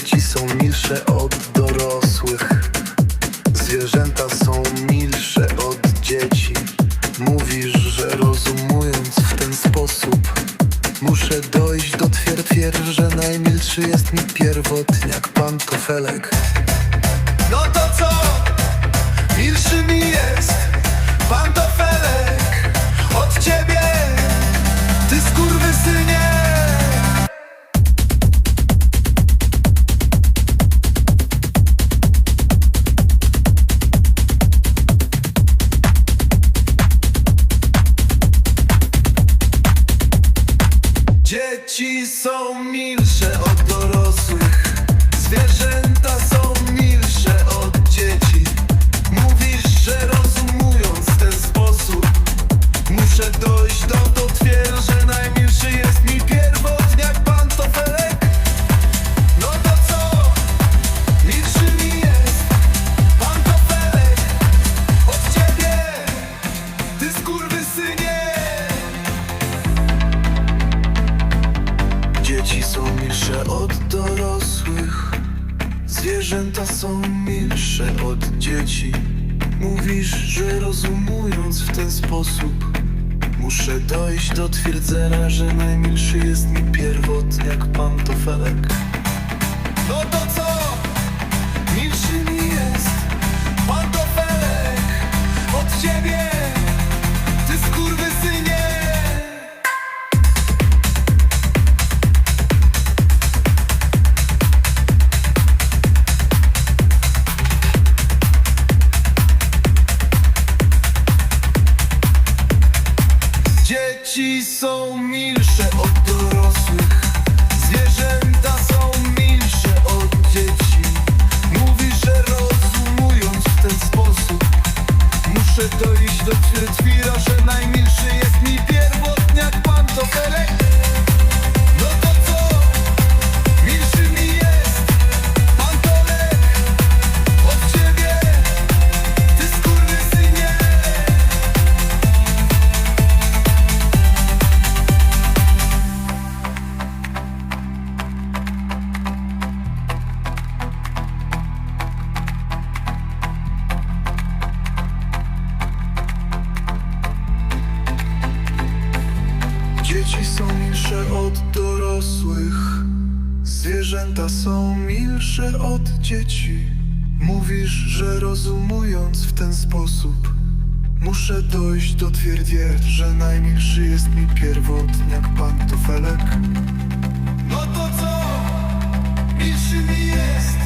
Dzieci są milsze od dorosłych. Zwierzęta są milsze od dzieci. Mówisz, że rozumując w ten sposób Muszę dojść do twier, twier, że najmilszy jest mi pierwotniak pantofelek No to co? Milszy mi jest pantofelek Dzieci są milsze od dorosłych. Zwierzęta są milsze od dzieci. Mówisz, że rozumując ten sposób Muszę dojść do od dorosłych. Zwierzęta są milsze od dzieci. Mówisz, że rozumując w ten sposób Muszę dojść do twierdzenia, że najmilszy jest mi pierwotniak pantofelek No to co? Dzieci są milsze od dorosłych Dzieci są milsze od dorosłych. Zwierzęta są milsze od dzieci. Mówisz, że rozumując w ten sposób Muszę dojść do twierdzier, że najmilszy jest mi pierwotniak pantofelek No to co? Milszy mi jest